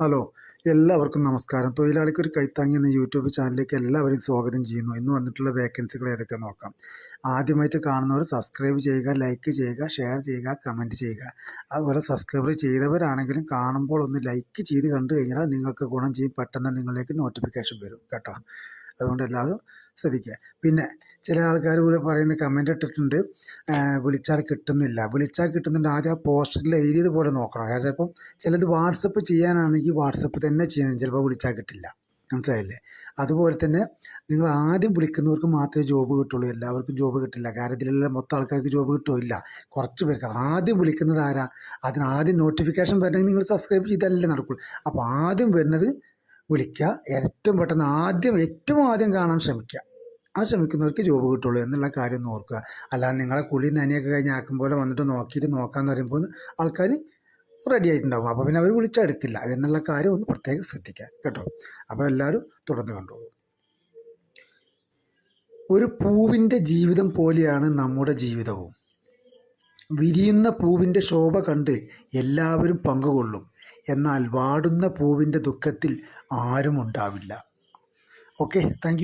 Hello എല്ലാവർക്കും നമസ്കാരം. തൊഴിലാളിക്ക് ഒരു കൈത്താങ്ങി എന്ന യൂട്യൂബ് ചാനലിലേക്ക് എല്ലാവരും സ്വാഗതം ചെയ്യുന്നു. ഇന്ന് വന്നിട്ടുള്ള വേക്കൻസികൾ ഏതൊക്കെ നോക്കാം. ആദ്യമായിട്ട് കാണുന്നവർ സബ്സ്ക്രൈബ് ചെയ്യുക ലൈക്ക് ചെയ്യുക ഷെയർ ചെയ്യുക കമന്റ് ചെയ്യുക. അതുപോലെ സബ്സ്ക്രൈബ് ചെയ്തവരാണെങ്കിലും കാണുമ്പോൾ ഒന്ന് ലൈക്ക് ചെയ്ത് കണ്ടു കഴിഞ്ഞാൽ നിങ്ങൾക്ക് ഗുണം ചെയ്യും. പെട്ടെന്ന് നിങ്ങളിലേക്ക് നോട്ടിഫിക്കേഷൻ വരും. കേട്ടോ. അതുകൊണ്ട് എല്ലാവരും ശ്രദ്ധിക്കുക. പിന്നെ ചില ആൾക്കാർ പറയുന്ന കമന്റ് ഇട്ടിട്ടുണ്ട് വിളിച്ചാൽ കിട്ടുന്നില്ല. വിളിച്ചാൽ കിട്ടുന്നുണ്ട് ആദ്യം ആ പോസ്റ്ററിൽ എഴുതിയത് പോലെ നോക്കണം. കാരണം ചിലപ്പം ചിലത് വാട്സപ്പ് ചെയ്യാനാണെങ്കിൽ വാട്സപ്പ് തന്നെ ചെയ്യണം. ചിലപ്പോൾ വിളിച്ചാൽ കിട്ടില്ല. മനസ്സിലായില്ലേ? അതുപോലെ തന്നെ നിങ്ങൾ ആദ്യം വിളിക്കുന്നവർക്ക് മാത്രമേ ജോബ് കിട്ടുള്ളൂ. എല്ലാവർക്കും ജോബ് കിട്ടില്ല. കാരണം ഇതിലെല്ലാം മൊത്തം ആൾക്കാർക്ക് ജോബ് കിട്ടുമില്ല കുറച്ച് പേർക്ക്. ആദ്യം വിളിക്കുന്നത് ആരാ? അതിന് ആദ്യം നോട്ടിഫിക്കേഷൻ വരണമെങ്കിൽ നിങ്ങൾ സബ്സ്ക്രൈബ് ചെയ്താലല്ലേ നടക്കുള്ളൂ. അപ്പോൾ ആദ്യം വരുന്നത് വിളിക്കുക. ഏറ്റവും പെട്ടെന്ന് ആദ്യം ഏറ്റവും ആദ്യം കാണാൻ ശ്രമിക്കുക. ആ ശ്രമിക്കുന്നവർക്ക് ജോബ് കിട്ടുള്ളൂ എന്നുള്ള കാര്യം ഒന്ന് ഓർക്കുക. അല്ലാതെ നിങ്ങളെ കുളി നനയൊക്കെ കഴിഞ്ഞ് ആക്കും പോലെ വന്നിട്ട് നോക്കിയിട്ട് നോക്കാമെന്ന് പറയുമ്പോൾ ആൾക്കാർ റെഡി ആയിട്ടുണ്ടാവും. അപ്പോൾ പിന്നെ അവർ വിളിച്ചെടുക്കില്ല എന്നുള്ള കാര്യം ഒന്ന് പ്രത്യേകം ശ്രദ്ധിക്കുക കേട്ടോ. അപ്പോൾ എല്ലാവരും തുടർന്ന് കണ്ടോളൂ. ഒരു പൂവിന്റെ ജീവിതം പോലെയാണ് നമ്മുടെ ജീവിതവും. വിരിയുന്ന പൂവിന്റെ ശോഭ കണ്ട് എല്ലാവരും പങ്കുകൊള്ളും. എന്നാൽ വാടുന്ന പൂവിന്റെ ദുഃഖത്തിൽ ആരും ഉണ്ടാവില്ല ഓക്കെ താങ്ക്